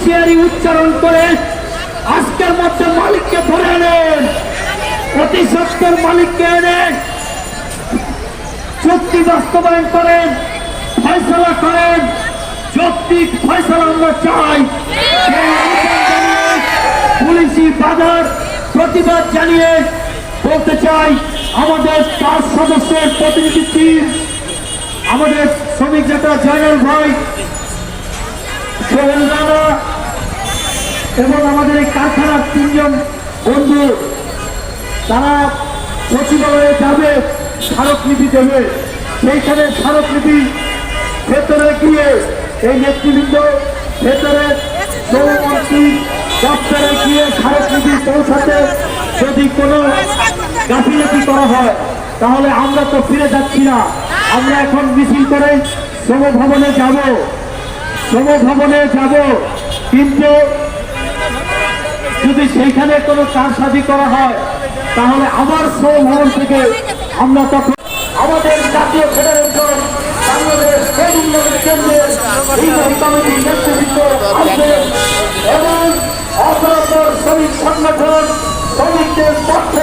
হুঁশিয়ারি উচ্চারণ করে আজকের মধ্যে মালিককে ধরে আনেন অতি সত্তর মালিককে এনে চুক্তি বাস্তবায়ন করেন, ফয়সলা করেন, যৌক্তিক ফয়সলা আমরা চাই। পুলিশি বাধার প্রতিবাদ জানিয়ে বলতে চাই, আমাদের পাঁচ সদস্যের প্রতিনিধি আমাদের শ্রমিক নেতা জয়নাল ভাই এবং আমাদের এই কারখানার তিনজন বন্ধু, তারা সচিবালয়ে যাবে, স্মারকলিপি দেবে। সেইখানে স্মারকলিপি ভেতরে গিয়ে এই নেতৃবৃন্দ ভেতরে সৌমন্ত্রী দপ্তরে গিয়ে স্মারকলিপি পৌঁছাতে যদি কোনো গাফিলতি করা হয়, তাহলে আমরা তো ফিরে যাচ্ছি না। আমরা এখন মিছিল করে শ্রম ভবনে যাব। শ্রম ভবনে যাব। কিন্তু যদি সেইখানে কোনো কারসাজি করা হয়, তাহলে আবার শ্রম ভবন থেকে আমরা তখন আমাদের জাতীয় ফেডারেশন এবং অপরাপর শ্রমিক সংগঠন, শ্রমিকদের পক্ষ